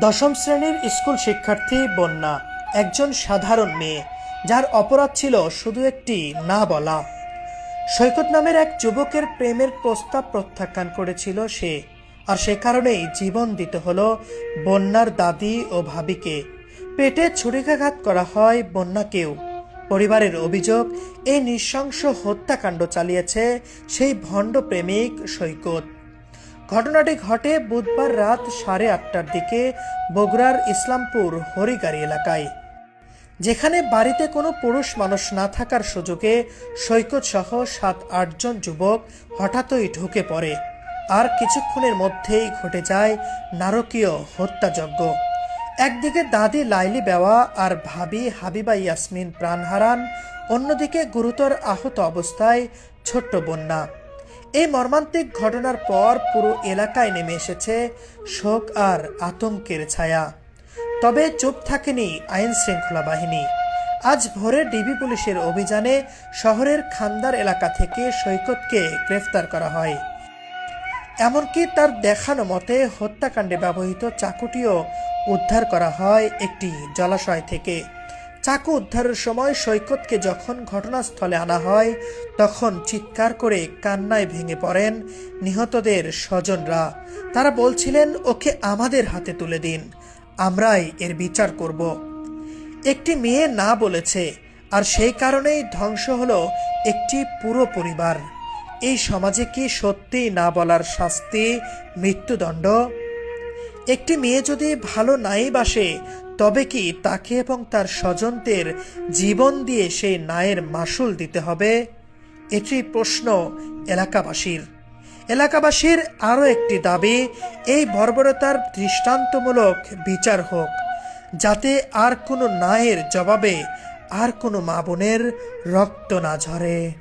দশম শ্রেণির স্কুল শিক্ষার্থী বন্যা, একজন সাধারণ মেয়ে, যার অপরাধ ছিল শুধু একটি না বলা। সৈকত নামের এক যুবকের প্রেমের প্রস্তাব প্রত্যাখ্যান করেছিল সে, আর সে কারণেই জীবন দিতে হলো বন্যার দাদি ও ভাবিকে। পেটে ছুরিকাঘাত করা হয় বন্যাকেও। পরিবারের অভিযোগ এই নৃশংস হত্যাকাণ্ড চালিয়েছে সেই ভণ্ড প্রেমিক সৈকত। ঘটনাটি ঘটে বুধবার রাত সাড়ে আটটার দিকে বগুড়ার ইসলামপুর হরিগাড়ি এলাকায়। যেখানে বাড়িতে কোনো পুরুষ মানুষ না থাকার সুযোগে সৈকত সহ সাত আটজন যুবক হঠাৎই ঢুকে পড়ে। আর কিছুক্ষণের মধ্যেই ঘটে যায় নারকীয় হত্যাযজ্ঞ। একদিকে দাদি লাইলি বেওয়া আর ভাবি হাবিবা ইয়াসমিন প্রাণ হারান, অন্যদিকে গুরুতর আহত অবস্থায় ছোট্ট বন্যা। এই মর্মান্তিক ঘটনার পর পুরো এলাকায় নেমে এসেছে শোক আর আতঙ্কের ছায়া। তবে চুপ থাকেনি আইন শৃঙ্খলা বাহিনী। আজ ভোরে ডিবি পুলিশের অভিযানে শহরের খান্দার এলাকা থেকে সৈকতকে গ্রেফতার করা হয়। এমনকি তার দেখানো মতে হত্যাকাণ্ডে ব্যবহৃত চাকুটিও উদ্ধার করা হয় একটি জলাশয় থেকে। চাকু উদ্ধারের সময় সৈকতকে যখন ঘটনাস্থলে আনা হয়, তখন চিৎকার করে কান্নায় ভেঙে পড়েন নিহতদের স্বজনরা। তারা বলছিলেন, ওকে আমাদের হাতে তুলে দিন, আমরাই এর বিচার করব। একটি মেয়ে না বলেছে, আর সেই কারণেই ধ্বংস হলো একটি পুরো পরিবার। এই সমাজে কি সত্যি না বলার শাস্তি, মৃত্যুদণ্ড? একটি মেয়ে যদি ভালো নাই বাসে, তবে কি তাকে এবং তার স্বজনদের জীবন দিয়ে সেই নায়ের মাসুল দিতে হবে? এটি প্রশ্ন এলাকাবাসীর। এলাকাবাসীর আরও একটি দাবি, এই বর্বরতার দৃষ্টান্তমূলক বিচার হোক, যাতে আর কোনো নায়ের জবাবে আর কোনো মা বোনের রক্ত না ঝরে।